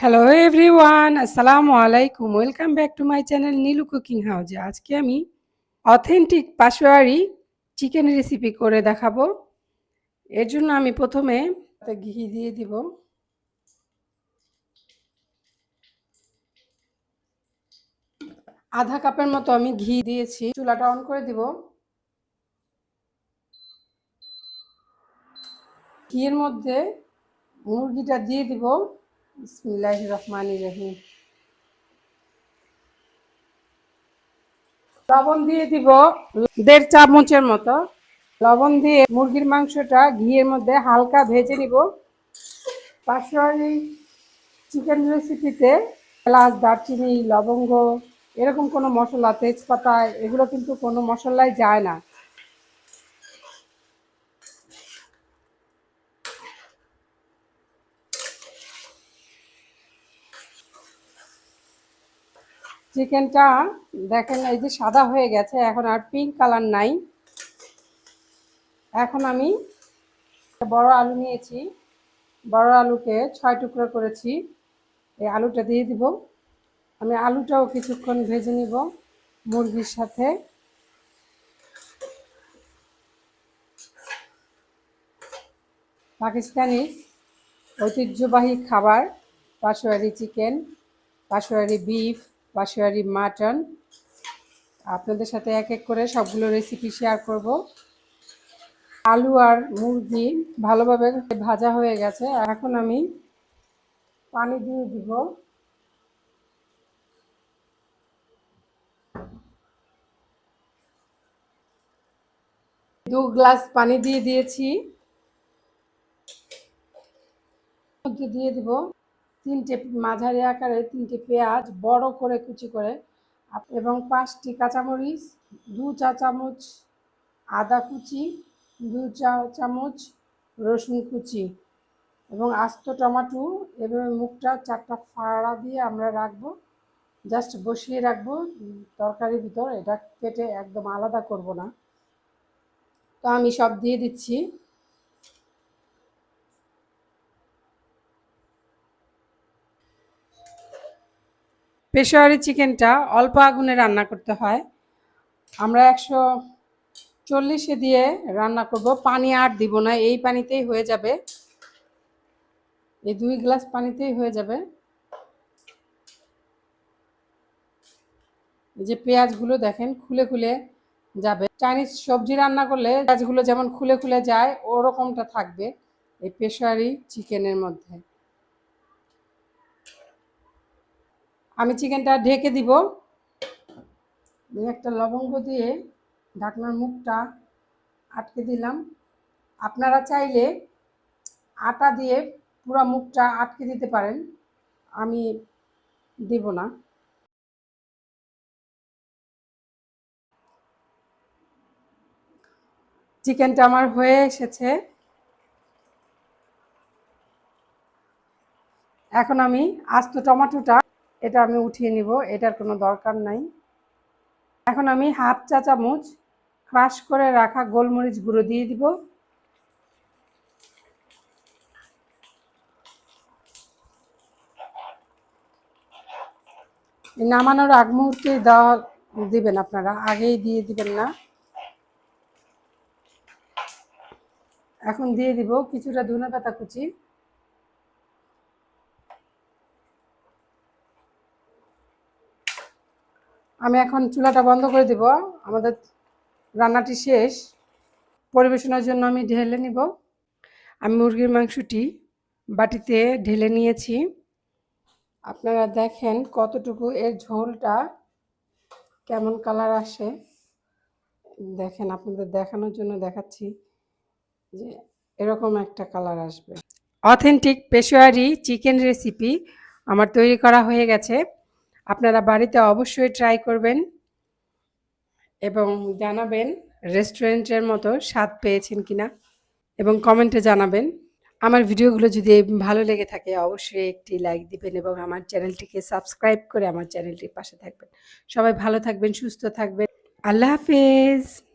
Hello everyone আসসালামু আলাইকুম welcome back to my channel Nilu cooking হাউজে আজকে আমি অথেন্টিক পাশোয়ারি চিকেন রেসিপি করে দেখাবো। এর জন্য আমি প্রথমে ঘি দিয়ে দিব। আধা কাপের মতো আমি ঘি দিয়েছি। চুলাটা অন করে দিব। ঘিয়ের মধ্যে মুরগিটা দিয়ে দিব। লবণ দিয়ে দিব দেড় চামচের মতো। লবণ দিয়ে মুরগির মাংসটা ঘিয়ের মধ্যে হালকা ভেজে নিব। পাশাপাশি চিকেন রেসিপিতে এলাচ, দারচিনি, লবঙ্গ, এরকম কোনো মশলা, তেজপাতা, এগুলো কিন্তু কোনো মশলাই যায় না। চিকেনটা দেখেন, এই যে সাদা হয়ে গেছে, এখন আর পিঙ্ক কালার নাই। এখন আমি বড় আলু নিয়েছি। বড় আলুকে ছয় টুকরো করেছি। এই আলুটা দিয়ে দিব। আমি আলুটাও কিছুক্ষণ ভেজে নিব মুরগির সাথে। পাকিস্তানি ঐতিহ্যবাহী খাবার, পাশোয়ারি চিকেন, পাশোয়ারি বিফ বাসুয়ারি মাটন। আপনাদের সাথে এক এক করে সবগুলো রেসিপি শেয়ার করব। আলু আর মুরগি ভালোভাবে ভাজা হয়ে গেছে। এখন আমি পানি দিয়ে দিব। দু গ্লাস পানি দিয়ে দিয়েছি। দিয়ে দিব। তিনটে মাঝারি আকারে তিনটে পেঁয়াজ বড় করে কুচি করে এবং পাঁচটি কাঁচামরিচ, দু চা চামচ আদা কুচি, দু চা চামচ রসুন কুচি এবং আস্ত টমাটো এভাবে মুখটা চারটা ফাড়া দিয়ে আমরা রাখব। জাস্ট বসিয়ে রাখব তরকারির ভিতর, এটা কেটে একদম আলাদা করব না। তো আমি সব দিয়ে দিচ্ছি। পেশোয়ারি চিকেনটা অল্প আগুনে রান্না করতে হয়। আমরা একশো চল্লিশে দিয়ে রান্না করব। পানি আর দিব না, এই পানিতেই হয়ে যাবে। এই দুই গ্লাস পানিতেই হয়ে যাবে। এই যে পেঁয়াজগুলো দেখেন, খুলে খুলে যাবে। চাইনিজ সবজি রান্না করলে পেঁয়াজগুলো যেমন খুলে খুলে যায়, ওরকমটা থাকবে এই পেশোয়ারি চিকেনের মধ্যে। আমি চিকেনটা ঢেকে দিব। একটা লবঙ্গ দিয়ে ঢাকনার মুখটা আটকে দিলাম। আপনারা চাইলে আটা দিয়ে পুরো মুখটা আটকে দিতে পারেন। আমি দেব না। চিকেনটা আমার হয়ে এসেছে। এখন আমি আস্ত টমাটোটা এটা আমি উঠিয়ে নিব, এটার কোনো দরকার নাই। এখন আমি হাফ চা চামচ ক্রাশ করে রাখা গোলমরিচ গুঁড়ো দিয়ে দিব। নামানোর আগ মুহূর্তে দেওয়া দিবেন আপনারা, আগেই দিয়ে দিবেন না। এখন দিয়ে দিব কিছুটা ধনে পাতা কুচি। আমি এখন চুলাটা বন্ধ করে দিব। আমাদের রান্নাটি শেষ। পরিবেশনের জন্য আমি ঢেলে নিব। আমি মুরগির মাংসটি বাটিতে ঢেলে নিয়েছি। আপনারা দেখেন কতটুকু এর ঝোলটা কেমন কালার আসে। দেখেন আপনাদের দেখানোর জন্য দেখাচ্ছি যে এরকম একটা কালার আসবে। অথেন্টিক পেশোয়ারি চিকেন রেসিপি আমার তৈরি করা হয়ে গেছে। আপনারা বাড়িতে অবশ্যই ট্রাই করবেন এবং জানাবেন রেস্টুরেন্টের মতো স্বাদ পেয়েছেন কিনা এবং কমেন্টে জানাবেন। আমার ভিডিওগুলো যদি ভালো লেগে থাকে, অবশ্যই একটি লাইক দিবেন এবং আমার চ্যানেলটিকে সাবস্ক্রাইব করে আমার চ্যানেলটির পাশে থাকবেন। সবাই ভালো থাকবেন, সুস্থ থাকবেন। আল্লাহ হাফেজ।